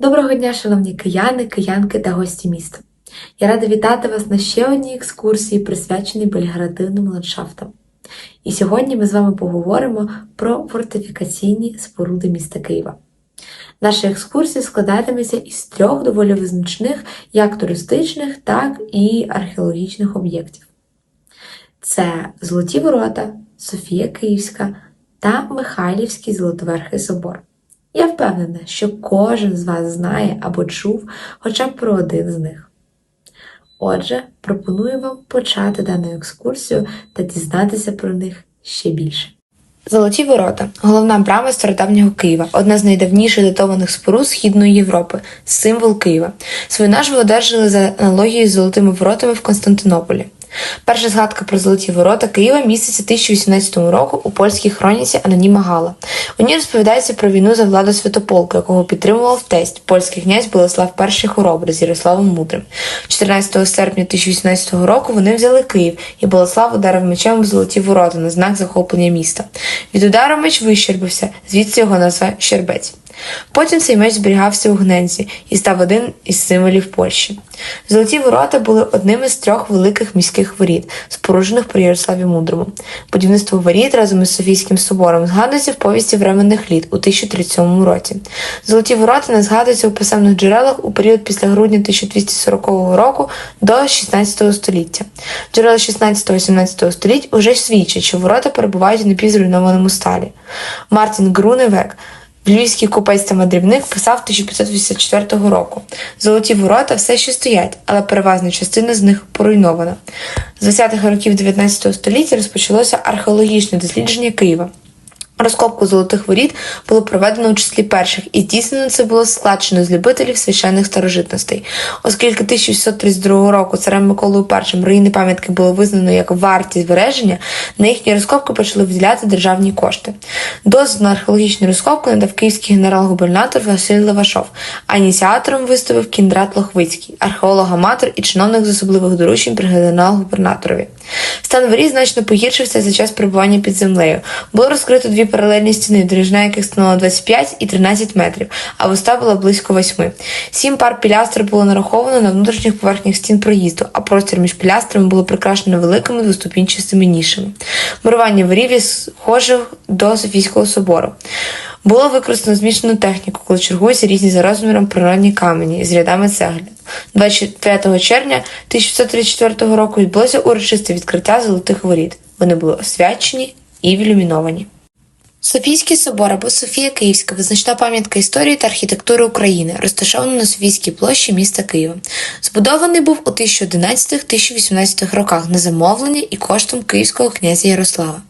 Доброго дня, шановні кияни, киянки та гості міста. Я рада вітати вас на ще одній екскурсії, присвяченій бельградивним ландшафтам. І сьогодні ми з вами поговоримо про фортифікаційні споруди міста Києва. Наша екскурсія складатиметься із трьох доволі визначних як туристичних, так і археологічних об'єктів. Це Золоті Ворота, Софія Київська та Михайлівський Золотоверхий собор. Я впевнена, що кожен з вас знає або чув хоча б про один з них. Отже, пропоную вам почати дану екскурсію та дізнатися про них ще більше. Золоті ворота головна брама стародавнього Києва, одна з найдавніших датованих споруд Східної Європи, символ Києва. Свою назву одержали за аналогією з золотими воротами в Константинополі. Перша згадка про золоті ворота Києва міститься 1018 року у польській хроніці Аноніма Гала. У ній розповідається про війну за владу Святополка, якого підтримував тесть, польський князь Болеслав І Хоробрий з Ярославом Мудрим. 14 серпня 1018 року вони взяли Київ, і Болеслав ударив мечем в золоті ворота на знак захоплення міста. Від удару меч вищербився, звідси його назва Щербець. Потім цей меч зберігався у Гненці і став один із символів Польщі. Золоті ворота були одним із трьох великих міських воріт, споруджених при Ярославі Мудрому. Будівництво воріт разом із Софійським собором згадується в повісті временних літ у 1037 році. Золоті ворота не згадуються у писемних джерелах у період після грудня 1240 року до 16 століття. Джерела 16-17 століть уже свідчать, що ворота перебувають у напівзруйнованому сталі. Мартін Груневек Львівський купець та мандрівник писав 1584 року. Золоті ворота все ще стоять, але переважна частина з них поруйнована. З 20-х років 19 століття розпочалося археологічне дослідження Києва. Розкопку золотих воріт було проведено у числі перших, і здійснено це було складчено з любителів священних старожитностей. Оскільки 1632 року царем Миколою І руїни пам'ятки було визнано як варті збереження, на їхні розкопки почали виділяти державні кошти. Дозвіл на археологічну розкопку надав київський генерал-губернатор Василь Левашов, а ініціатором виставив Кіндрат Лохвицький, археолог-аматор і чиновник з особливих доручень при генерал-губернаторові. Стан воріт значно погіршився за час перебування під землею. Було розкрито дві паралельні стіни, довжина яких становила 25 і 13 метрів, а висота була близько 8. Сім пар пілястр було нараховано на внутрішніх поверхнях стін проїзду, а простір між пілястрами було прикрашено великими двоступінчастими нішами. Мурування ворів схоже до Софійського собору. Було використано змішану техніку, коли чергуються різні за розміром природні камені з рядами цегли. 25 червня 1634 року відбулося урочисте відкриття золотих воріт. Вони були освячені і ілюміновані. Софійський собор або Софія Київська визначна пам'ятка історії та архітектури України, розташована на Софійській площі міста Києва. Збудований був у 1011-1018 роках на замовлення і коштом київського князя Ярослава.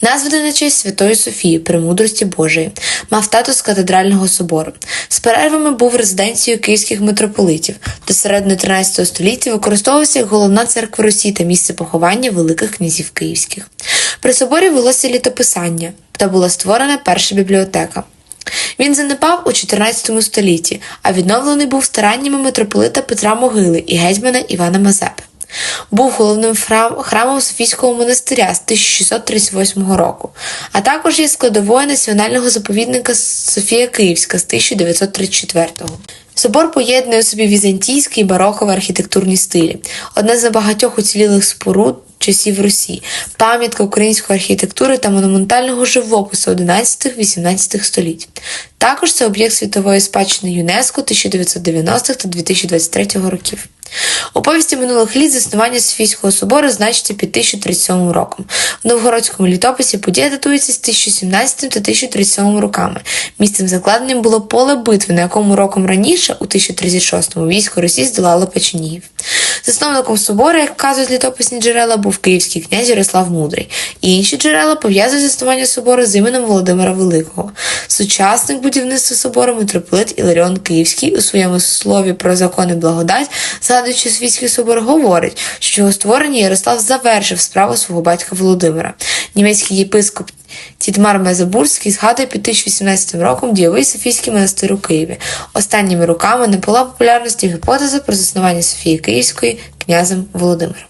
Названий на честь Святої Софії, премудрості Божої, мав статус катедрального собору. З перервами був резиденцією київських митрополитів. До середини 13 століття використовувався як головна церква Росії та місце поховання великих князів київських. При соборі велося літописання та була створена перша бібліотека. Він занепав у 14 столітті, а відновлений був стараннями митрополита Петра Могили і гетьмана Івана Мазепи. Був головним храмом Софійського монастиря з 1638 року, а також є складовою національного заповідника Софія Київська з 1934 Собор поєднує у собі візантійський і бароковий архітектурні стилі, одна з небагатьох уцілілих споруд часів Русі, пам'ятка української архітектури та монументального живопису 11-18 століть. Також це об'єкт світової спадщини ЮНЕСКО 1990 та 2023 років. У повісті минулих літ заснування Софійського собору значиться під 1037 роком. В новгородському літописі подія датується з 1017 та 1037 роками. Місцем закладенням було поле битви, на якому роком раніше, у 1036-му, військо Росії здолало Печенігів. Засновником собору, як вказують літописні джерела, був київський князь Ярослав Мудрий. Інші джерела пов'язують заснування собору з іменем Володимира Великого. Сучасник будівництва собору митрополит Іларіон Київський у своєму слові про закони благодать, згадуючи Світський собор, говорить, що його створення Ярослав завершив справу свого батька Володимира. Німецький єпископ Тітмар Мезобурський згадує під 1018 роком дієвий Софійський монастир у Києві. Останніми роками не була популярності гіпотеза про заснування Софії Київської князем Володимиром.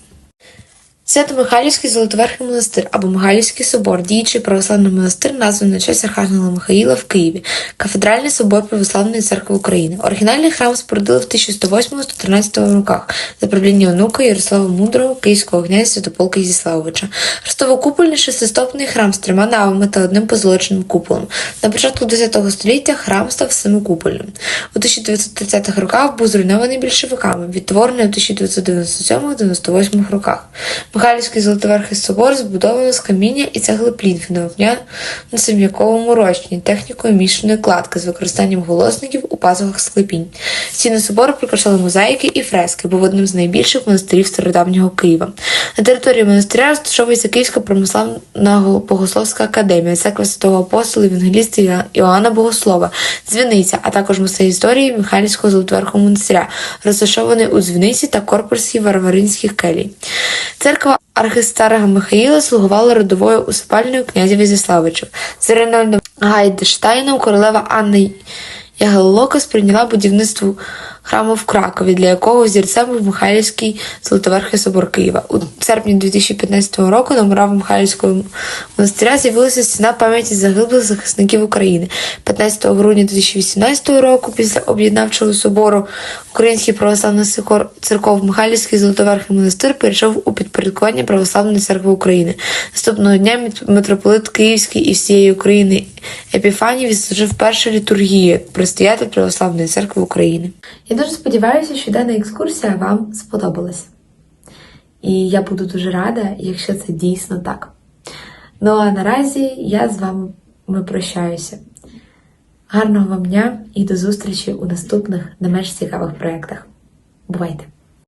Свято-Михайлівський Золотоверхий монастир або Михайлівський собор, діючий православний монастир, названий на честь Архангела Михаїла в Києві, кафедральний собор Православної церкви України. Оригінальний храм спорудили в 1108-113 роках за правління онука Ярослава Мудрого, київського князя Святополка Ізіславовича. Хрестово-купольний шестистопний храм з трьома навами та одним позолоченим куполом. На початку X століття храм став семикупольним. У 1930-х роках був зруйнований більшовиками, відтворений у 1997-98 роках. Михайлівський Золотоверхий собор збудовано з каміння і цегли плінфіного пня на сем'яковому розчині, технікою мішаної кладки з використанням голосників у пазухах склепінь. Стіни собору прикрашали мозаїки і фрески, був одним з найбільших монастирів стародавнього Києва. На території монастиря розташовується Київська православна богословська академія, церква святого апостола Євангеліста Іоанна Богослова, дзвіниця, а також музей історії Михайлівського Золотоверхого монастиря, розташований у дзвіниці та корпусі Варваринських келій. Церква архистарга Михаїла слугувала родовою усипальною князя Візіславичів. З Ренальдом Гайдештайном королева Анна Ягеллока сприйняла будівництво храму в Кракові, для якого зірцем був Михайлівський Золотоверхий собор Києва. У серпні 2015 року на мурах Михайлівського монастиря з'явилася стіна пам'яті загиблих захисників України. 15 грудня 2018 року, після об'єднавчого собору Український православний церков Михайлівський Золотоверхий монастир перейшов у підпорядкування Православної церкви України. Наступного дня митрополит Київський і всієї України Епіфаній відслужив першу літургію предстоятель Православної церкви України. Дуже сподіваюся, що дана екскурсія вам сподобалась. І я буду дуже рада, якщо це дійсно так. Ну а наразі я з вами прощаюся. Гарного вам дня і до зустрічі у наступних не менш цікавих проєктах. Бувайте!